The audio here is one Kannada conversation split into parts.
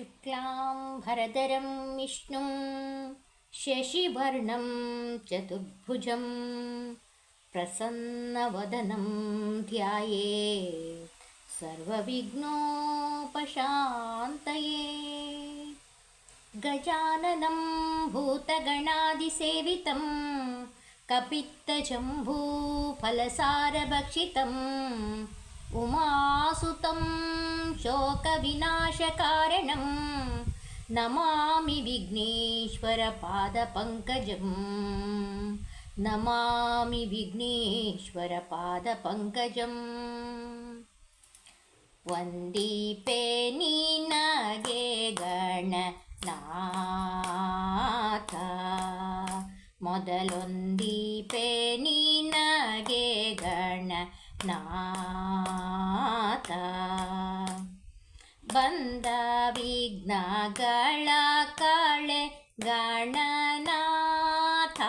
शुक्लाम्भरधरं विष्णुं शशिवर्णं चतुर्भुजं प्रसन्नवदनं ध्यायेत् सर्वविघ्नोपशान्तये। गजाननं भूतगणादिसेवितं कपित्तजम्बूफलसारभक्षितम् उमासुतं शोकविनाशकारणं नमामि विघ्नेश्वरपादपङ्कजं नमामि विघ्नेश्वरपादपङ्कजम् ವಂದೀಪೆ ನಿನಗೆ ಗಣನಾಥ ಮೊದಲೊಂದೀಪೆ ನಿನಗೆ ಗಣನಾಥ ಬಂದ ವಿಘ್ನಗಳ ಕಳೆ ಗಣನಾಥ.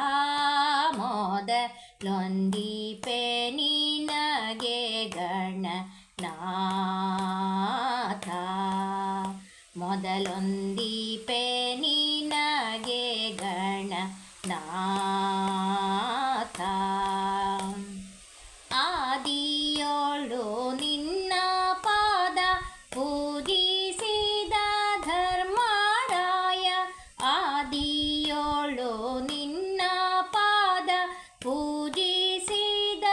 ನಿನಗೆ ಗಣ ನಾಥ ಮೊದಲೊಂದೀಪೆ ಆದಿಯೋಳು ನಿನ್ನ ಪಾದ ಪೂಜಿಸಿದ ಧರ್ಮರಾಯ. ಆದಿಯೋಳು ನಿನ್ನ ಪಾದ ಪೂಜಿಸಿದ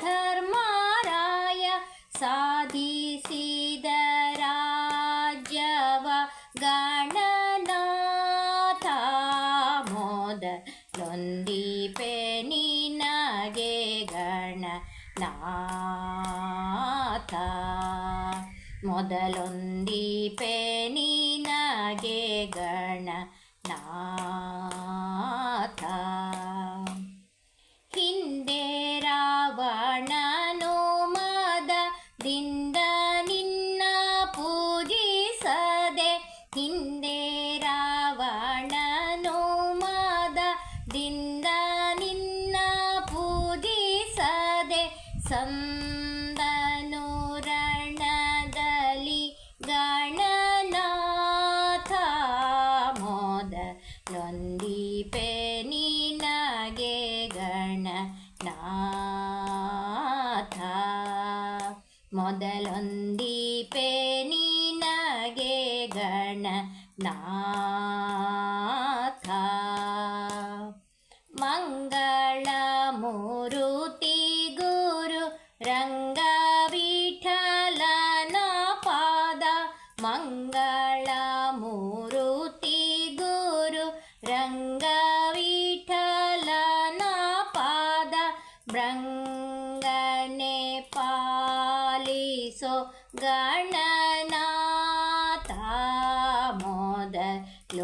ಧರ್ಮರಾಯ. ಸಾಧಿಸಿದ ರಾಜ್ಯವ ಗಣನಾಥ. ಮೊದಲೊಂದೀಪೆ ನಿನಗೆ ಗಣನಾಥ ಮೊದಲೊಂದೀಪೆ ಗಣ ನಾಥ ಹಿಂದೆ ರಾವಣನು ಮದದಿಂದ ನಿನ್ನ ಪೂಜಿಸದೆ ಹಿಂದೆ ಪೂಜಿಸದೆ ಸಂದನು ರಣದಲ್ಲಿ ಗಣನಾಥ ಮೊದಲೊಂದೀಪೆ ನಿನಗೆ ಗಣನಾಥ ಮೊದಲೊಂದೀಪೆ ನಿನಗೆ ಗಣನಾಥ ಮಂಗಳ ಮಂಗಳ ಮೂರುತಿ ಗುರು ರಂಗ ವಿಠಲನ ಪಾದ ಬ್ರಂಗನೆ ಪಾಲಿಸೋ ಗಣನಾಥ ಮೊದಲೊಂದೀಪೆ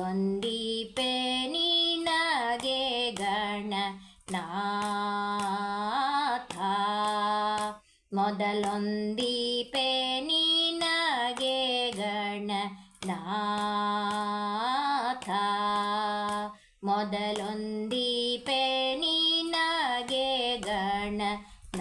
ನಿನಗೆ ಮೊದಲೊಂದೀಪೆ ನಿನಗೆ ಗಣನಾಥ ಮೊದಲೊಂದೀಪೆ ನಿನಗೆ ಗಣನಾಥ